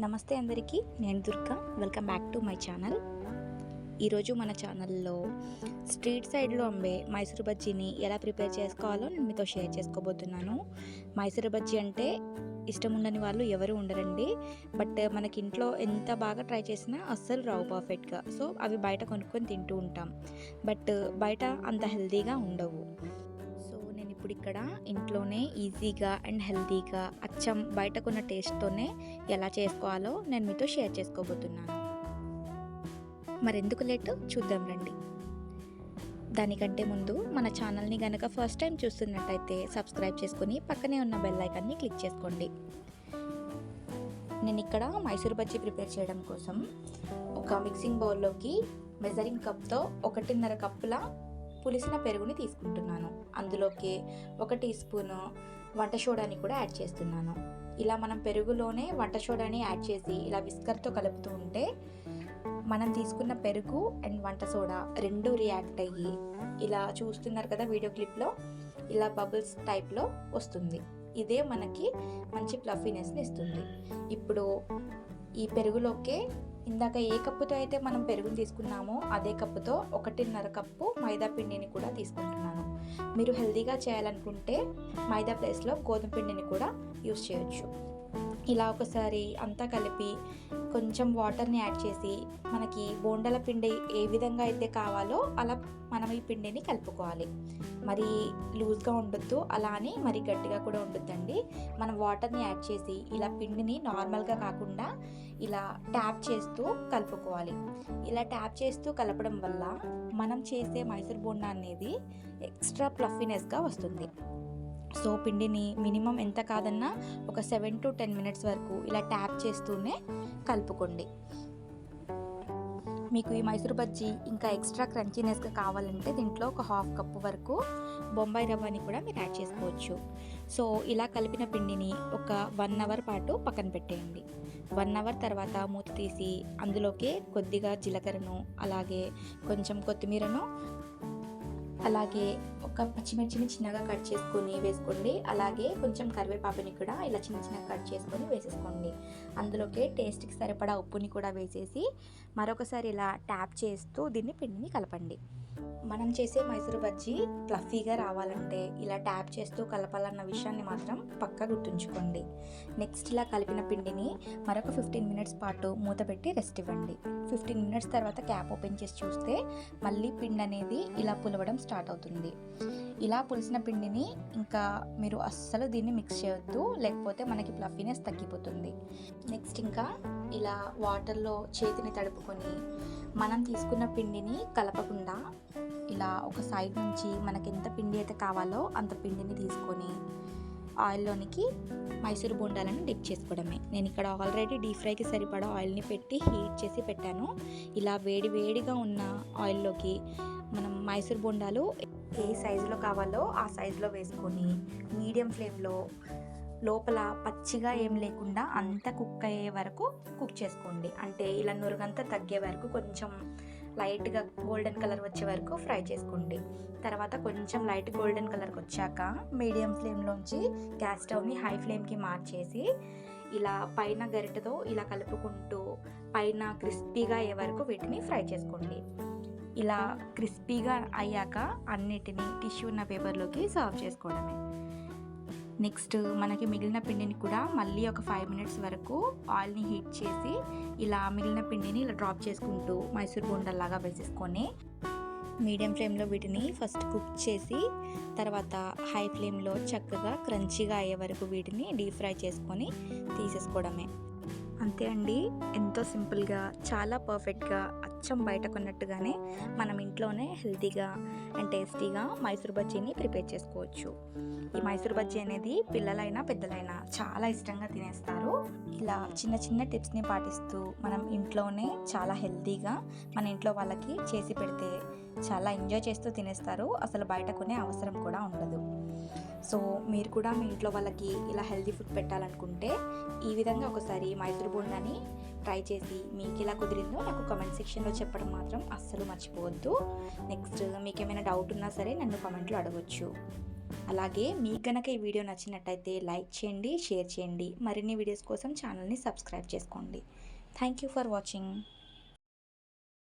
నమస్తే అందరికీ నేను Durga. Welcome back to my channel ఈరోజు మన ఛానల్లో స్ట్రీట్ సైడ్లో అమ్మే మైసూరు బజ్జీని ఎలా ప్రిపేర్ చేసుకోవాలో నేను మీతో షేర్ చేసుకోబోతున్నాను. మైసూరు బజ్జీ అంటే ఇష్టం ఉండని వాళ్ళు ఎవరు ఉండరండి. బట్ మనకి ఇంట్లో ఎంత బాగా ట్రై చేసినా అస్సలు రావు పర్ఫెక్ట్గా. సో అవి బయట కొనుక్కొని తింటూ ఉంటాం. బట్ బయట అంత హెల్తీగా ఉండవు. ఇప్పుడు ఇక్కడ ఇంట్లోనే ఈజీగా అండ్ హెల్తీగా అచ్చం బయట కొన్న టేస్ట్తోనే ఎలా చేసుకోవాలో నేను మీతో షేర్ చేసుకోబోతున్నాను. మరెందుకు లేట్? చూద్దాం రండి. దానికంటే ముందు మన ఛానల్ని కనుక ఫస్ట్ టైం చూస్తున్నట్టయితే సబ్స్క్రైబ్ చేసుకుని పక్కనే ఉన్న బెల్ ఐకాన్ని క్లిక్ చేసుకోండి. నేను ఇక్కడ మైసూర్ బజ్జీ ప్రిపేర్ చేయడం కోసం ఒక మిక్సింగ్ బౌల్లోకి మెజరింగ్ కప్తో ఒకటిన్నర కప్పుల పులిసిన పెరుగుని తీసుకుంటున్నాను. అందులోకి ఒక టీ స్పూను వంట సోడాని కూడా యాడ్ చేస్తున్నాను. ఇలా మనం పెరుగులోనే వంట సోడాని యాడ్ చేసి ఇలా విస్కర్తో కలుపుతూ ఉంటే మనం తీసుకున్న పెరుగు అండ్ వంట సోడా రెండు రియాక్ట్ అయ్యి ఇలా చూస్తున్నారు కదా వీడియో క్లిప్లో ఇలా బబుల్స్ టైప్లో వస్తుంది. ఇదే మనకి మంచి ప్లఫీనెస్ని ఇస్తుంది. ఇప్పుడు ఈ పెరుగులోకే ఇందాక ఏ కప్పుతో అయితే మనం పెరుగుని తీసుకున్నామో అదే కప్పుతో ఒకటిన్నర కప్పు మైదా పిండిని కూడా తీసుకుంటున్నాను. మీరు హెల్తీగా చేయాలనుకుంటే మైదా ప్లేస్లో గోధుమ పిండిని కూడా యూస్ చేయొచ్చు. ఇలా ఒకసారి అంతా కలిపి కొంచెం వాటర్ని యాడ్ చేసి మనకి బోండల పిండి ఏ విధంగా అయితే కావాలో అలా మనం ఈ పిండిని కలుపుకోవాలి. మరి లూజ్గా ఉండొద్దు అలా అని మరి గట్టిగా కూడా ఉండొద్దండి. మనం వాటర్ని యాడ్ చేసి ఇలా పిండిని నార్మల్గా కాకుండా ఇలా ట్యాప్ చేస్తూ కలుపుకోవాలి. ఇలా ట్యాప్ చేస్తూ కలపడం వల్ల మనం చేసే మైసూర్ బోండా అనేది ఎక్స్ట్రా ప్లఫీనెస్గా వస్తుంది. సో పిండిని మినిమం ఎంత కాదన్నా ఒక సెవెన్ టు టెన్ మినిట్స్ వరకు ఇలా ట్యాప్ చేస్తూనే కలుపుకోండి. మీకు ఈ మైసూర్ బజ్జీ ఇంకా ఎక్స్ట్రా క్రంచీనెస్గా కావాలంటే దీంట్లో ఒక హాఫ్ కప్పు వరకు బొంబాయి రవ్వని కూడా మీరు యాడ్ చేసుకోవచ్చు. సో ఇలా కలిపిన పిండిని ఒక వన్ అవర్ పాటు పక్కన పెట్టేయండి. వన్ అవర్ తర్వాత మూత తీసి అందులోకి కొద్దిగా జీలకర్రను అలాగే కొంచెం కొత్తిమీరను అలాగే ఒక పచ్చిమిర్చిని చిన్నగా కట్ చేసుకొని వేసుకోండి. అలాగే కొంచెం కరివేపాకుని కూడా ఇలా చిన్న చిన్నగా కట్ చేసుకొని వేసేసుకోండి. అందులోకి టేస్ట్కి సరిపడా ఉప్పుని కూడా వేసేసి మరొకసారి ఇలా ట్యాప్ చేస్తూ దీన్ని పిండిని కలపండి. మనం చేసే మైసూరు బజ్జీ ఫ్లఫీగా రావాలంటే ఇలా ట్యాప్ చేస్తూ కలపాలన్న విషయాన్ని మాత్రం పక్కా గుర్తుంచుకోండి. నెక్స్ట్ ఇలా కలిపిన పిండిని మరొక ఫిఫ్టీన్ మినిట్స్ పాటు మూత పెట్టి రెస్ట్ ఇవ్వండి. ఫిఫ్టీన్ మినిట్స్ తర్వాత క్యాప్ ఓపెన్ చేసి చూస్తే మళ్ళీ పిండి అనేది ఇలా పులవడం స్టార్ట్ అవుతుంది. ఇలా పులిసిన పిండిని ఇంకా మీరు అస్సలు దీన్ని మిక్స్ చేయొద్దు లేకపోతే మనకి ప్లఫీనెస్ తగ్గిపోతుంది. నెక్స్ట్ ఇంకా ఇలా వాటర్లో చేతిని తడుపుకొని మనం తీసుకున్న పిండిని కలపకుండా ఇలా ఒక సైడ్ నుంచి మనకి ఎంత పిండి అయితే కావాలో అంత పిండిని తీసుకొని ఆయిల్లోనికి మైసూర్ బోండాలను డిప్ చేసుకోవడమే. నేను ఇక్కడ ఆల్రెడీ డీప్ ఫ్రైకి సరిపడా ఆయిల్ని పెట్టి హీట్ చేసి పెట్టాను. ఇలా వేడి వేడిగా ఉన్న ఆయిల్లోకి మనం మైసూర్ బోండాలు ఏ సైజులో కావాలో ఆ సైజులో వేసుకొని మీడియం ఫ్లేమ్లో లోపల పచ్చిగా ఏం లేకుండా అంతా కుక్ అయ్యే వరకు కుక్ చేసుకోండి. అంటే ఇలా నురుగంతా తగ్గే వరకు కొంచెం లైట్గా గోల్డెన్ కలర్ వచ్చే వరకు ఫ్రై చేసుకోండి. తర్వాత కొంచెం లైట్ గోల్డెన్ కలర్కి వచ్చాక మీడియం ఫ్లేమ్లోంచి గ్యాస్ స్టవ్ని హై ఫ్లేమ్కి మార్చేసి ఇలా పైన గరిటతో ఇలా కలుపుకుంటూ పైన క్రిస్పీగా అయ్యే వరకు వీటిని ఫ్రై చేసుకోండి. ఇలా క్రిస్పీగా అయ్యాక అన్నిటినీ టిష్యూ ఉన్న పేపర్లోకి సర్వ్ చేసుకోవడమే. నెక్స్ట్ మనకి మిగిలిన పిండిని కూడా మళ్ళీ ఒక ఫైవ్ మినిట్స్ వరకు ఆయిల్ని హీట్ చేసి ఇలా మిగిలిన పిండిని ఇలా డ్రాప్ చేసుకుంటూ మైసూర్ బోండల్లాగా వేసేసుకొని మీడియం ఫ్లేమ్లో వీటిని ఫస్ట్ కుక్ చేసి తర్వాత హై ఫ్లేమ్లో చక్కగా క్రంచీగా అయ్యే వరకు వీటిని డీప్ ఫ్రై చేసుకొని తీసేసుకోవడమే. అంతే అండి. ఎంతో సింపుల్గా చాలా పర్ఫెక్ట్గా అచ్చం బయట కొన్నట్టుగానే మనం ఇంట్లోనే హెల్తీగా అండ్ టేస్టీగా మైసూర్ బజ్జీని ప్రిపేర్ చేసుకోవచ్చు. ఈ మైసూర్ బజ్జీ అనేది పిల్లలైనా పెద్దలైనా చాలా ఇష్టంగా తినేస్తారు. ఇలా చిన్న చిన్న టిప్స్ని పాటిస్తూ మనం ఇంట్లోనే చాలా హెల్తీగా మన ఇంట్లో వాళ్ళకి చేసి పెడితే చాలా ఎంజాయ్ చేస్తూ తినేస్తారు. అసలు బయట కొనే అవసరం కూడా ఉండదు. సో మీరు కూడా మీ ఇంట్లో వాళ్ళకి ఇలా హెల్తీ ఫుడ్ పెట్టాలనుకుంటే ఈ విధంగా ఒకసారి మైసూర్ బోండాని ట్రై చేసి మీకు ఎలా కుదిరిందో నాకు కమెంట్ సెక్షన్లో చెప్పడం మాత్రం అస్సలు మర్చిపోవద్దు. నెక్స్ట్ మీకు ఏమైనా డౌట్ ఉన్నా సరే నన్ను కమెంట్లో అడగొచ్చు. అలాగే మీకు కనుక ఈ వీడియో నచ్చినట్టయితే లైక్ చేయండి షేర్ చేయండి. మరిన్ని వీడియోస్ కోసం ఛానల్ని సబ్స్క్రైబ్ చేసుకోండి. Thank you for watching